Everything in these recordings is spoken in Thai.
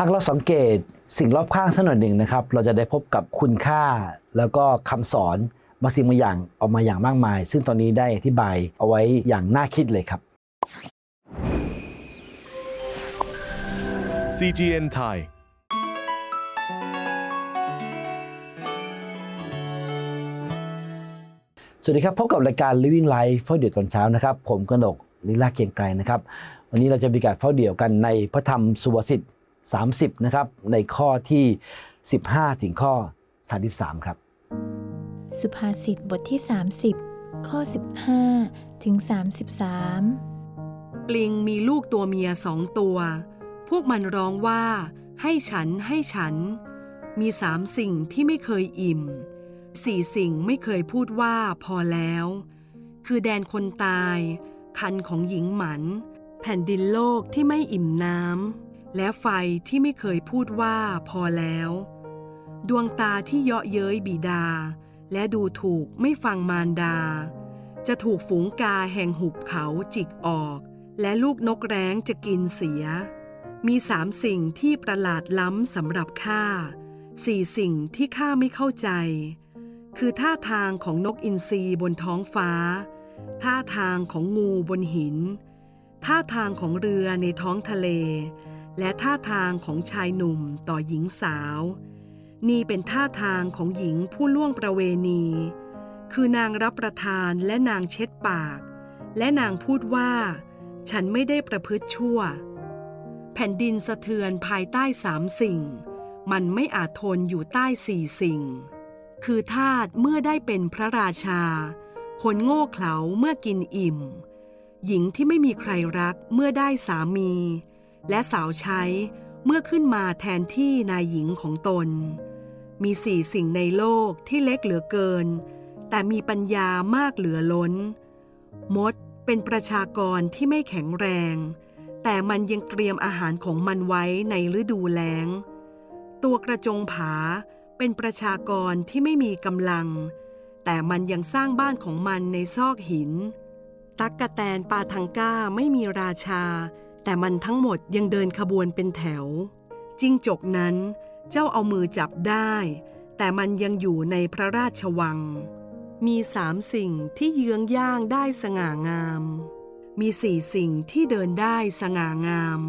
หากเราสังเกตสิ่งรอบข้างสักหน่อยหนึ่งนะครับ เราจะได้พบกับคุณค่า แล้วก็คำสอนบางสิ่งบางอย่างออกมาอย่างมากมาย ซึ่งตอนนี้ได้อธิบายเอาไว้อย่างน่าคิดเลยครับ CGN Thai สวัสดีครับ พบกับรายการ Living Life เฝ้าเดี่ยวตอนเช้านะครับ ผมกนกลิลาเกียงไกรนะครับ วันนี้เราจะมีการเฝ้าเดี่ยวกันในพระธรรมสุวสิทธิ์ 30 นะครับ ในข้อที่ 15 ถึงข้อ 33 ครับ สุภาษิตบทที่ 30 ข้อ 15 ถึง 33 ปลิงมีลูกตัวเมียสองตัว พวกมันร้องว่า ให้ฉันให้ฉัน มีสามสิ่งที่ไม่เคยอิ่มสี่สิ่งไม่เคยพูดว่าพอแล้ว คือแดนคนตาย คันของหญิงหมัน แผ่นดินโลกที่ไม่อิ่มน้ำ และไฟที่ไม่เคยพูดว่าพอแล้ว ดวงตาที่เยาะเย้ยบิดา และดูถูกไม่ฟังมารดา จะถูกฝูงกาแห่งหุบเขาจิกออก และลูกนกแร้งจะกินเสีย มีสามสิ่งที่ประหลาดล้ำสำหรับข้าสี่สิ่งที่ข้าไม่เข้าใจ คือท่าทางของนกอินทรีบนท้องฟ้า ท่าทางของงูบนหิน ท่าทางของเรือในท้องทะเล และท่าทางของชายหนุ่มต่อหญิงสาว นี่เป็นท่าทางของหญิงผู้ล่วงประเวณี คือนางรับประทานและนางเช็ดปาก และนางพูดว่า ฉันไม่ได้ประพฤติชั่ว แผ่นดินสะเทือนภายใต้สามสิ่ง มันไม่อาจทนอยู่ใต้สี่สิ่ง คือทาสเมื่อได้เป็นพระราชา คนโง่เขลาเมื่อกินอิ่ม หญิงที่ไม่มีใครรักเมื่อได้สามี และสาวใช้เมื่อขึ้นมาแทนที่นายหญิงของตน มีสี่สิ่งในโลกที่เล็กเหลือเกิน แต่มีปัญญามากเหลือล้น มดเป็นประชากรที่ไม่แข็งแรง แต่มันยังเตรียมอาหารของมันไว้ในฤดูแล้ง ตัวกระจงผาเป็นประชากรที่ไม่มีกำลัง แต่มันยังสร้างบ้านของมันในซอกหิน ตักกะแตนปาทังก้าไม่มีราชา แต่มันทั้งหมดยังเดินขบวนเป็นแถว จิ้งจกนั้นเจ้าเอามือจับได้ แต่มันยังอยู่ในพระราชวัง มีสามสิ่งที่เยื้องย่างได้สง่างาม มีสี่สิ่งที่เดินได้สง่างาม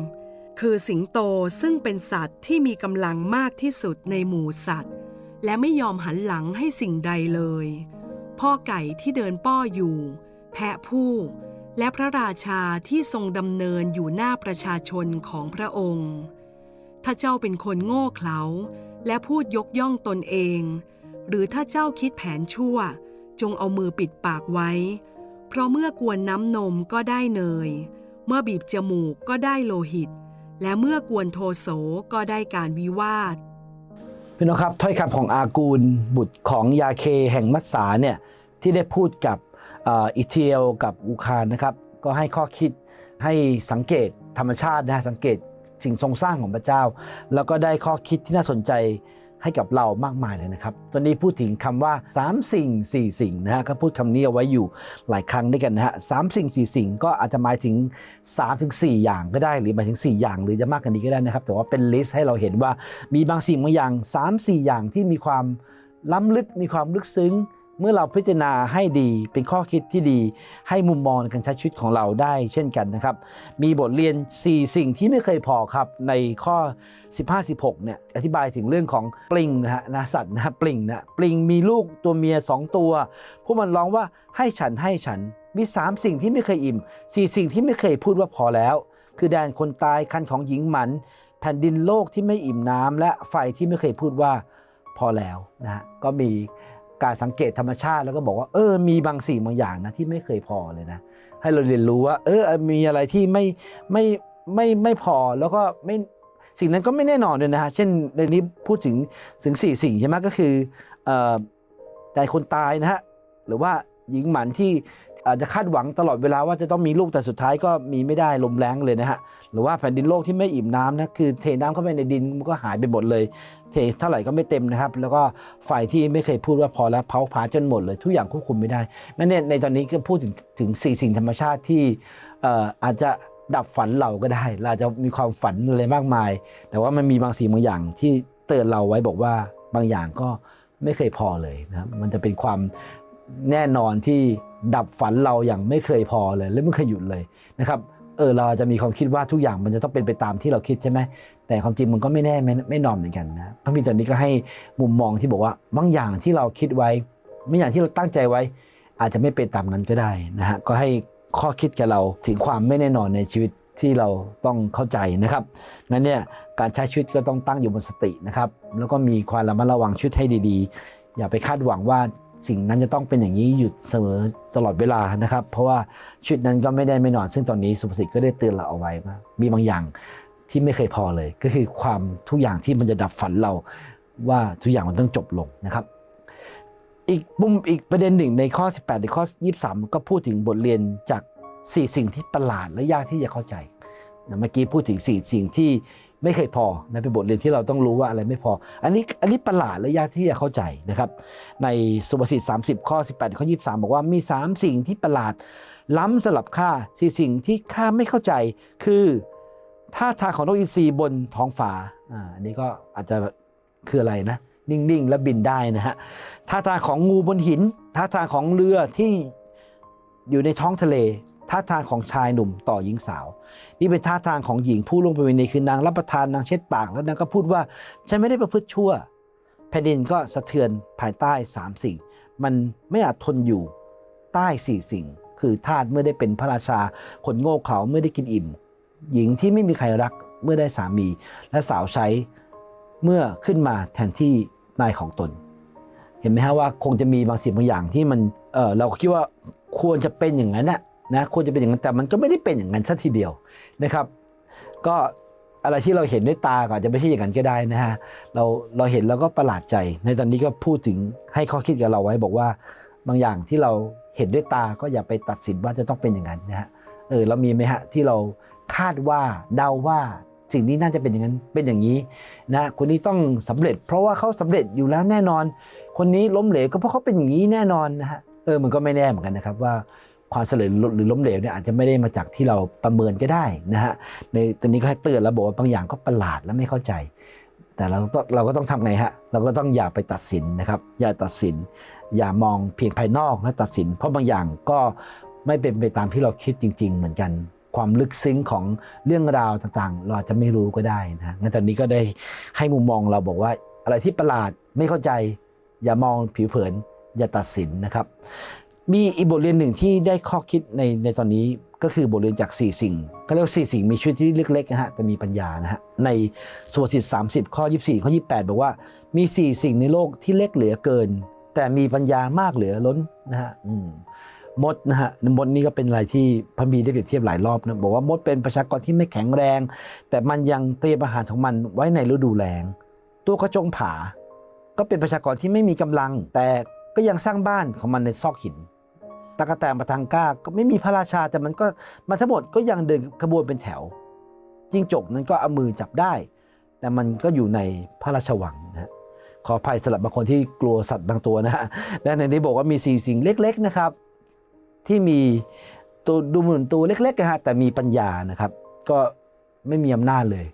คือสิงโตซึ่งเป็นสัตว์ที่มีกำลังมากที่สุดในหมู่สัตว์ และไม่ยอมหันหลังให้สิ่งใดเลย พ่อไก่ที่เดินป้ออยู่ แพะผู้ และพระราชาที่ทรงดำเนินอยู่หน้าประชาชนของพระองค์ ถ้าเจ้าเป็นคนโง่เขลาและพูดยกย่องตนเอง หรือถ้าเจ้าคิดแผนชั่ว จงเอามือปิดปากไว้ เพราะเมื่อกวนน้ำนมก็ได้เนย เมื่อบีบจมูกก็ได้โลหิต และเมื่อกวนโทโสก็ได้การวิวาทพี่น้องครับถ้อยคำของอากูลบุตรของยาเคแห่งมัสสาเนี่ยที่ได้พูดกับ อิเทียลกับอูคารนะครับก็ให้ข้อคิดให้สังเกตธรรมชาตินะสังเกตสิ่งทรงสร้างของพระเจ้า แล้วก็ได้ข้อคิดที่น่าสนใจให้กับเรามากมายเลยนะครับ ตอนนี้พูดถึงคำว่า 3 สิ่ง 4 สิ่งนะฮะก็พูดคำนี้เอาไว้อยู่หลายครั้งด้วยกันนะฮะสามสิ่ง 4 สิ่งก็อาจจะหมายถึง3ถึง4อย่างก็ได้ หรือหมายถึง 4 อย่างหรือจะมากกว่านี้ก็ได้นะครับ แต่ว่าเป็นลิสต์ให้เราเห็นว่ามีบางสิ่งบางอย่าง 3 4 อย่างที่มีความล้ำลึกมีความลึกซึ้ง เมื่อเราพิจารณาให้ดีเป็นข้อคิดที่ดี ให้มุมมองในการใช้ชีวิตของเราได้เช่นกันนะครับ มีบทเรียน 4 สิ่งที่ไม่เคยพอครับในข้อ 15-16เนี่ยอธิบายถึงเรื่องของปลิงนะฮะนะสัตว์นะฮะปลิงนะปลิงมีลูกตัวเมีย 2 ตัว พวกมันร้องว่าให้ฉันให้ฉัน มี 3 สิ่งที่ไม่เคยอิ่ม 4 สิ่งที่ไม่เคยพูดว่าพอแล้ว คือแดนคนตายคันของหญิงหมัน แผ่นดินโลกที่ไม่อิ่มน้ำและไฟที่ไม่เคยพูดว่าพอแล้วนะฮะก็มี การสังเกตธรรมชาติแล้วก็บอกว่าเออมีบางสิ่งบางอย่างนะที่ไม่เคยพอเลยนะให้เราเรียนรู้ว่า เออมีอะไรที่ไม่ไม่ไม่ไม่พอแล้วก็ไม่สิ่งนั้นก็ไม่แน่นอนเลยนะฮะเช่นในนี้พูดถึงถึงสี่สิ่งใช่ไหมก็คือเอ่อแต่คนตายนะฮะหรือว่าหญิงหมันที่ อาจจะคาดหวังตลอดเวลาว่าจะต้องมีลูกแต่สุดท้ายก็มีไม่ได้ลมแรงเลยนะฮะหรือว่าแผ่นดินโลกที่ไม่อิ่มน้ำนะคือเทน้ำเข้าไปในดินมันก็หายไปหมดเลย เทเท่าไหร่ก็ไม่เต็มนะครับ แล้วก็ไฟที่ไม่เคยพูดว่าพอแล้วเผาผลาญจนหมดเลย ทุกอย่างควบคุมไม่ได้แม้เนี่ยในตอนนี้ก็พูดถึงถึงสี่สิ่งธรรมชาติที่อาจจะดับฝันเราก็ได้ เราจะมีความฝันอะไรมากมาย แต่ว่ามันมีบางสิ่งบางอย่างที่เตือนเราไว้บอกว่าบางอย่างก็ไม่เคยพอเลยนะครับมันจะเป็นความแน่นอนที่ ดับฝันเราอย่างไม่เคยพอเลยและไม่เคยหยุดเลยนะครับเออเราจะมีความคิดว่าทุกอย่างมันจะต้องเป็นไปตามที่เราคิดใช่ไหมแต่ความจริงมันก็ไม่แน่ไม่ไม่นอนเหมือนกันนะพระมีตอนนี้ก็ให้มุมมองที่บอกว่าบางอย่างที่เราคิดไว้บางอย่างที่เราตั้งใจไว้ อาจจะไม่เป็นตามนั้นก็ได้นะฮะก็ให้ข้อคิดแกเราถึงความไม่แน่นอนในชีวิตที่เราต้องเข้าใจนะครับงั้นเนี่ยการใช้ชีวิตก็ต้องตั้งอยู่บนสตินะครับแล้วก็มีความระมัดระวังชีวิตให้ดีๆ อย่าไปคาดหวังว่า สิ่งนั้นจะต้องเป็นอย่างนี้อยู่เสมอตลอดเวลานะครับ เพราะว่าชีวิตนั้นก็ไม่ได้ไม่นอน ซึ่งตอนนี้สุภาษิตก็ได้เตือนเราเอาไว้ว่ามีบางอย่างที่ไม่เคยพอเลย ก็คือความทุกอย่างที่มันจะดับฝันเราว่าทุกอย่างมันต้องจบลงนะครับ อีกมุมอีกประเด็นหนึ่งในข้อ 18 ในข้อ 23 ก็พูดถึงบทเรียนจาก 4 สิ่งที่ประหลาดและยากที่จะเข้าใจเมื่อกี้พูดถึง 4 สิ่งที่ ไม่เคยพอนะเป็นบทเรียนที่เราต้องรู้ว่าอะไรไม่พอ อันนี้อันนี้ประหลาดและยากที่จะเข้าใจนะครับ ในสุภาษิต30 ข้อ 18 ข้อ 23 บอกว่ามี 3 สิ่งที่ประหลาด ล้ำสลับค่าสี่สิ่งที่ข้าไม่เข้าใจ คือท่าทางของนกอินทรีบนท้องฟ้าอ่าอันนี้ก็อาจจะคืออะไรนะ นิ่งๆ และบินได้นะฮะท่าทางของงูบนหินท่าทางของเรือที่อยู่ในท้องทะเล ท่าทางของชายหนุ่มต่อหญิงสาว นี่เป็นท่าทางของหญิงผู้ลงไปในคือนางรับประทานนางเช็ดปากแล้วนางก็พูดว่าฉันไม่ได้ประพฤติชั่ว แผ่นดินก็สะเทือนภายใต้สามสิ่ง มันไม่อาจทนอยู่ใต้สี่สิ่ง คือทาสเมื่อได้เป็นพระราชาคนโง่เขลาเมื่อได้กินอิ่ม หญิงที่ไม่มีใครรักเมื่อได้สามี และสาวใช้เมื่อขึ้นมาแทนที่นายของตน เห็นไหมฮะว่าคงจะมีบางสิ่งบางอย่างที่มันเออเราคิดว่าควรจะเป็นอย่างนั้นนะ นะควรจะเป็นอย่างนั้นแต่มันก็ไม่ได้เป็นอย่างนั้นซะทีเดียวนะครับ ก็อะไรที่เราเห็นด้วยตาก็อาจจะไม่ใช่อย่างนั้นก็ได้นะฮะเราเราเห็นแล้วก็ประหลาดใจ ในตอนนี้ก็พูดถึงให้ข้อคิดกับเราไว้ บอกว่าบางอย่างที่เราเห็นด้วยตาก็อย่าไปตัดสินว่าจะต้องเป็นอย่างนั้นนะฮะเออเรามีไหมฮะที่เราคาดว่าเดาว่าสิ่งนี้น่าจะเป็นอย่างนั้นเป็นอย่างนี้นะคนนี้ต้องสำเร็จ เพราะว่าเขาสำเร็จอยู่แล้วแน่นอน คนนี้ล้มเหลวก็เพราะเขาเป็นอย่างนี้แน่นอนนะฮะเออมันก็ไม่แน่เหมือนกันนะครับว่า ความสำเร็จหรือล้มเหลวเนี่ยอาจจะไม่ได้มาจากที่เราประเมินก็ได้นะฮะในตอนนี้ก็ให้เตือนแล้วบอกว่าบางอย่างก็ประหลาดและไม่เข้าใจ แต่เราต้องเราก็ต้องทำไงฮะเราก็ต้องอย่าไปตัดสินนะครับอย่าตัดสิน อย่ามองเพียงภายนอกและตัดสิน เพราะบางอย่างก็ไม่เป็นไปตามที่เราคิดจริง ๆ เหมือนกันความลึกซึ้งของเรื่องราวต่างๆ เราอาจจะไม่รู้ก็ได้นะงั้นตอนนี้ก็ได้ให้มุมมองเราบอกว่าอะไรที่ประหลาดไม่เข้าใจ อย่ามองผิวเผิน อย่าตัดสินนะครับ มีอีกบทเรียนหนึ่งที่ได้ข้อคิดในในตอนนี้ก็คือบทเรียนจาก 4 สิ่งเขาเรียกว่า4สิ่งมีชีวิตที่เล็กๆนะฮะแต่มีปัญญานะฮะในสุภาษิต30 ข้อ 24 ข้อ 28 บอกว่ามี 4 สิ่งในโลกที่เล็กเหลือเกิน แต่มีปัญญามากเหลือล้นนะฮะมดนะฮะมดนี่ก็เป็นอะไรที่พระบีได้เปรียบเทียบหลายรอบนะบอกว่ามดเป็นประชากรที่ไม่แข็งแรง แต่มันยังเตรียมอาหารของมันไว้ในฤดูแล้งตัวกระจงผา ก็เป็นประชากรที่ไม่มีกำลัง แต่ก็ยังสร้างบ้านของมันในซอกหิน ตะกะแตนปะทังก้าก็ไม่มีพระราชาแต่มันก็มันทั้งหมดก็ยังเดินขบวนเป็นแถวจิ้งจกนั้นก็เอามือจับได้ แต่มันก็อยู่ในพระราชวังนะฮะขออภัยสำหรับบางคนที่กลัวสัตว์บางตัวนะฮะและในนี้บอกว่ามีสี่สิ่งเล็กๆนะครับ ที่มีตัวดูเหมือนตัวเล็กๆนะฮะแต่มีปัญญานะครับ ก็ไม่มีอำนาจเลย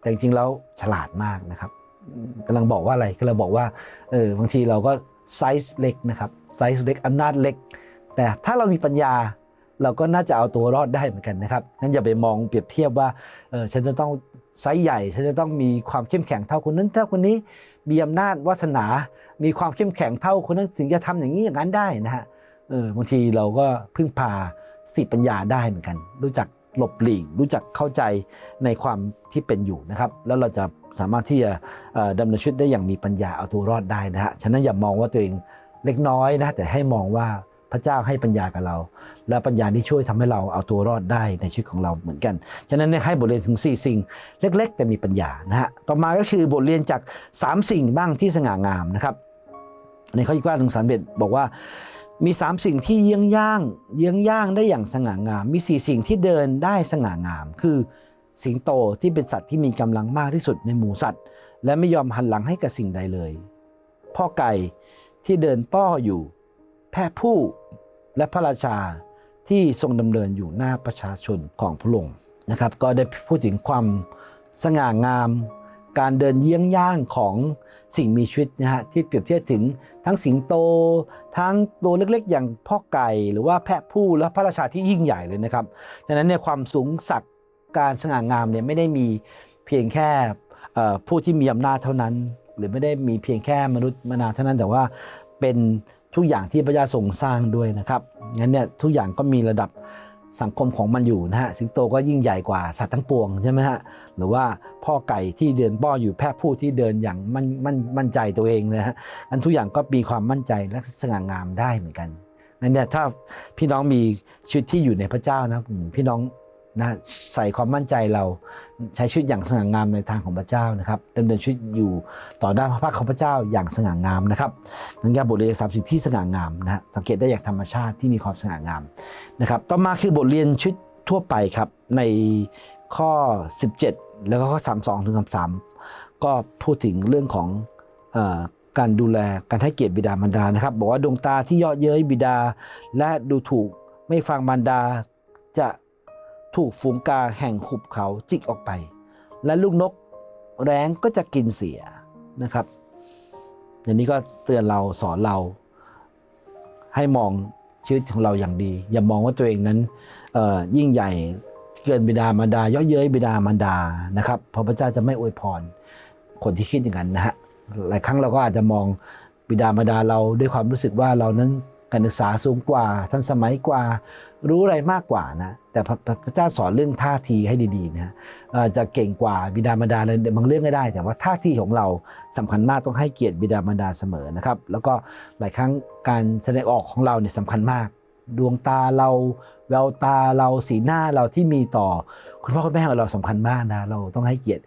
แต่จริงๆแล้วฉลาดมากนะครับกำลังบอกว่าอะไรกำลังบอกว่าเออบางทีเราก็ไซส์เล็กนะครับไซส์เล็กอำนาจเล็ก แต่ถ้าเรามีปัญญาเราก็น่าจะเอาตัวรอดได้เหมือนกันนะครับงั้นอย่าไปมองเปรียบเทียบว่าเออฉันจะต้องไซส์ใหญ่ ฉันจะต้องมีความเข้มแข็งเท่าคนนั้นเท่าคนนี้ มีอำนาจวาสนา มีความเข้มแข็งเท่าคนนั้นถึงจะทำอย่างนี้อย่างนั้นได้นะฮะเออบางทีเราก็พึ่งพาสติปัญญาได้เหมือนกัน รู้จักหลบหลีกรู้จักเข้าใจในความที่เป็นอยู่นะครับ แล้วเราจะสามารถที่จะดำเนินชีวิตได้อย่างมีปัญญาเอาตัวรอดได้นะฮะฉะนั้นอย่ามองว่าตัวเองเล็กน้อยนะแต่ให้มองว่า พระเจ้าให้ปัญญากับเรา และปัญญาที่ช่วยทำให้เราเอาตัวรอดได้ในชีวิตของเราเหมือนกัน ฉะนั้นเนี่ยให้บทเรียนถึง 4 สิ่งเล็ก ๆ แต่มีปัญญานะฮะต่อมาก็คือบทเรียนจาก 3 สิ่งบ้างที่สง่างามนะครับในข้อที่ว่าถึงสามเบ็ดบอกว่ามี 3 สิ่งที่เยื้องย่างเยื้องย่างได้อย่างสง่างาม มี 4 สิ่งที่เดินได้สง่างาม คือสิงโตที่เป็นสัตว์ที่มีกำลังมากที่สุดในหมู่สัตว์ และไม่ยอมหันหลังให้กับสิ่งใดเลย พ่อไก่ที่เดินป้ออยู่ แพะผู้และพระราชาที่ทรงดำเนินอยู่หน้าประชาชนของพระองค์นะครับ ก็ได้พูดถึงความสง่างาม การเดินเยี่ยงย่างของสิ่งมีชีวิตนะฮะที่เปรียบเทียบถึงทั้งสิงโต ทั้งตัวเล็กๆ อย่างพ่อไก่หรือว่าแพะผู้และพระราชาที่ยิ่งใหญ่เลยนะครับฉะนั้นเนี่ยความสูงสักดิ์การสง่างามเนี่ยไม่ได้มีเพียงแค่ผู้ที่มีอำนาจเท่านั้น หรือไม่ได้มีเพียงแค่มนุษย์มนาเท่านั้นแต่ว่าเป็น ทุกอย่างที่พระเจ้าทรงสร้างด้วยนะครับงั้นเนี่ยทุกอย่างก็มีระดับสังคมของมันอยู่นะฮะสิงโตก็ยิ่งใหญ่กว่าสัตว์ทั้งปวงใช่ไหมฮะหรือว่าพ่อไก่ที่เดินป้ออยู่แพะผู้ที่เดินอย่างมั่นมั่นมั่นใจตัวเองนะฮะอันทุกอย่างก็มีความมั่นใจและสง่างามได้เหมือนกันงั้นเนี่ยถ้าพี่น้องมีชีวิตที่อยู่ในพระเจ้านะพี่น้อง นะใส่ความมั่นใจเราใช้ชีวิตอย่างสง่างามในทางของพระเจ้านะครับดำเนินชีวิตอยู่ต่อหน้าพระพักตร์ของพระเจ้าอย่างสง่างามนะครับนั่นคือบทเรียนสามสิ่งที่สง่างามนะฮะสังเกตได้จากธรรมชาติที่มีความสง่างามนะครับต่อมาคือบทเรียนชีวิตทั่วไปครับในข้อ 17 แล้วก็ข้อ 32 ถึง 33 ก็พูดถึงเรื่องของอการดูแลการให้เกียรติบิดามารดานะครับ บอกว่าดวงตาที่เยาะเย้ยบิดา และดูถูกไม่ฟังมารดาจะ ถูกฝูงกาแห่งหุบเขาจิกออกไป และลูกนกแร้งก็จะกินเสียนะครับอย่างนี้ก็เตือนเราสอนเรา ให้มองชีวิตของเราอย่างดี อย่ามองว่าตัวเองนั้นยิ่งใหญ่เกินบิดามารดาเย่อเย้ยบิดามารดานะครับเพราะพระเจ้าจะไม่อวยพรคนที่คิดอย่างนั้นนะฮะหลายครั้งเราก็อาจจะมองบิดามารดาเราด้วยความรู้สึกว่าเรานั้นการศึกษาสูงกว่าทันสมัยกว่า รู้อะไรมากกว่านะ แต่พระเจ้าสอนเรื่องท่าทีให้ดีๆนะจะเก่งกว่าบิดามารดาในบางเรื่องก็ได้ แต่ว่าท่าทีของเราสำคัญมากต้องให้เกียรติบิดามารดาเสมอนะครับ แล้วก็หลายครั้งการแสดงออกของเราเนี่ยสำคัญมาก ดวงตาเราแววตาเราสีหน้าเราที่มีต่อ คุณพ่อคุณแม่ของเราสำคัญมากนะ เราต้องให้เกียรติ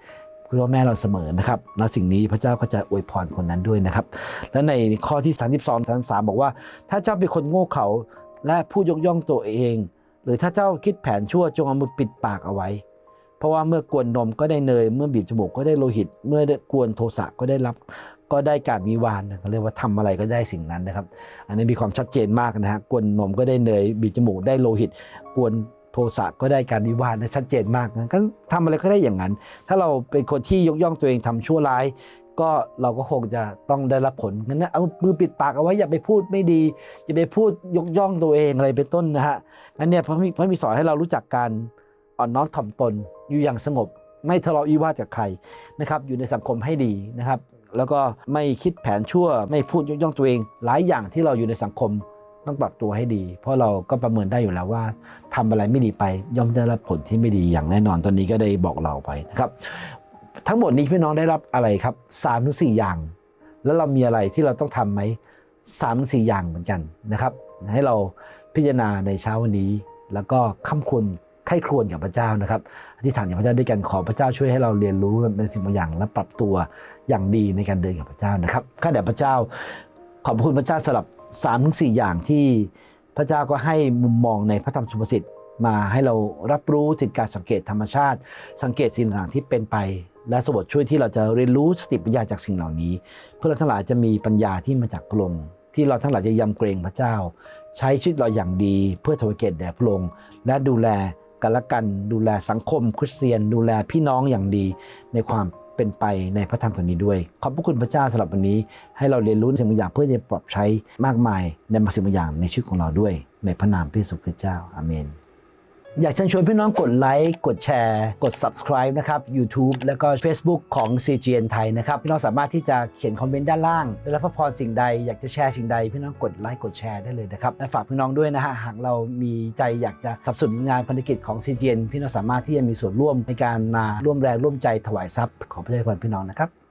คุณพ่อแม่เราเสมอนะครับ แล้วสิ่งนี้พระเจ้าก็จะอวยพรคนนั้นด้วยนะครับ และในข้อที่ 32 33 บอกว่า ถ้าเจ้าเป็นคนโง่เขลาและผู้ยกย่องตัวเอง หรือถ้าเจ้าคิดแผนชั่วจงเอามือปิดปากเอาไว้ เพราะว่าเมื่อกวนนมก็ได้เนย เมื่อบีบจมูกก็ได้โลหิต เมื่อกวนโทสะก็ได้รับ ก็ได้การวิวานเขาเรียกว่าทำอะไรก็ได้สิ่งนั้นนะครับ อันนี้มีความชัดเจนมากนะฮะกวนนมก็ได้เนย บีบจมูกได้โลหิต กวนโทสะก็ได้การวิวาทนะชัดเจนมากนะก็ทำอะไรก็ได้อย่างนั้น ถ้าเราเป็นคนที่ยกย่องตัวเองทำชั่วร้าย ก็เราก็คงจะต้องได้รับผลงั้นนะเอามือปิดปากเอาไว้อย่าไปพูดไม่ดี อย่าไปพูดยกย่องตัวเองอะไรเป็นต้นนะฮะงั้นเนี่ยพระมีพระมีสอนให้เรารู้จักการอ่อนน้อมถ่อมตนอยู่อย่างสงบ ไม่ทะเลาะวิวาทกับใครนะครับอยู่ในสังคมให้ดีนะครับ แล้วก็ไม่คิดแผนชั่ว ไม่พูดยกย่องตัวเอง หลายอย่างที่เราอยู่ในสังคมต้องปรับตัวให้ดี เพราะเราก็ประเมินได้อยู่แล้วว่าทำอะไรไม่ดีไปย่อมได้รับผลที่ไม่ดีอย่างแน่นอนตอนนี้ก็ได้บอกเราไปนะครับ ทั้งหมดนี้พี่น้องได้รับอะไรครับสามถึงสี่อย่าง แล้วเรามีอะไรที่เราต้องทำไหมสามถึงสี่อย่างเหมือนกันนะครับ ให้เราพิจารณาในเช้าวันนี้ แล้วก็ค้ำควรไข้ครวญกับพระเจ้านะครับอธิษฐานกับพระเจ้าด้วยกันขอพระเจ้าช่วยให้เราเรียนรู้เป็นสิ่งบางอย่าง และปรับตัวอย่างดีในการเดินกับพระเจ้านะครับข้าแต่พระเจ้าขอบคุณพระเจ้าสำหรับสามถึงสี่อย่างที่พระเจ้าก็ให้มุมมองในพระธรรมสุภาษิตมาให้เรารับรู้ถึงการสังเกตธรรมชาติ สังเกตสิ่งต่างที่เป็นไป และสบทช่วยที่เราจะเรียนรู้สติปัญญาจากสิ่งเหล่านี้ เพื่อเราทั้งหลายจะมีปัญญาที่มาจากพระองค์ที่เราทั้งหลายจะยำเกรงพระเจ้า ใช้ชีวิตเราอย่างดีเพื่อถวายเกียรติแด่พระองค์และดูแลกันและกันดูแลสังคม คริสเตียน ดูแลพี่น้องอย่างดีในความเป็นไปในพระธรรมตรงนี้ด้วย ขอบพระคุณพระเจ้าสำหรับวันนี้ ให้เราเรียนรู้สิ่งบางอย่างเพื่อจะปรับใช้มากมายในบางสิ่งบางอย่างในชีวิตของเราด้วย ในพระนามพระเยซูคริสต์เจ้าอาเมน อยากเชิญชวนพี่น้องกดไลค์ กดแชร์ กด subscribe นะครับ YouTube แล้วก็ Facebook ของ CGN ไทยนะครับ พี่น้องสามารถที่จะเขียนคอมเมนต์ด้านล่างได้รับพระพรสิ่งใด อยากจะแชร์สิ่งใด พี่น้องกดไลค์ กดแชร์ได้เลยนะครับ และฝากพี่น้องด้วยนะฮะ หากเรามีใจอยากจะสนับสนุนงานพันธกิจของ CGN พี่น้องสามารถที่จะมีส่วนร่วมในการมาร่วมแรงร่วมใจถวายทรัพย์ของพระเจ้าพี่น้องนะครับ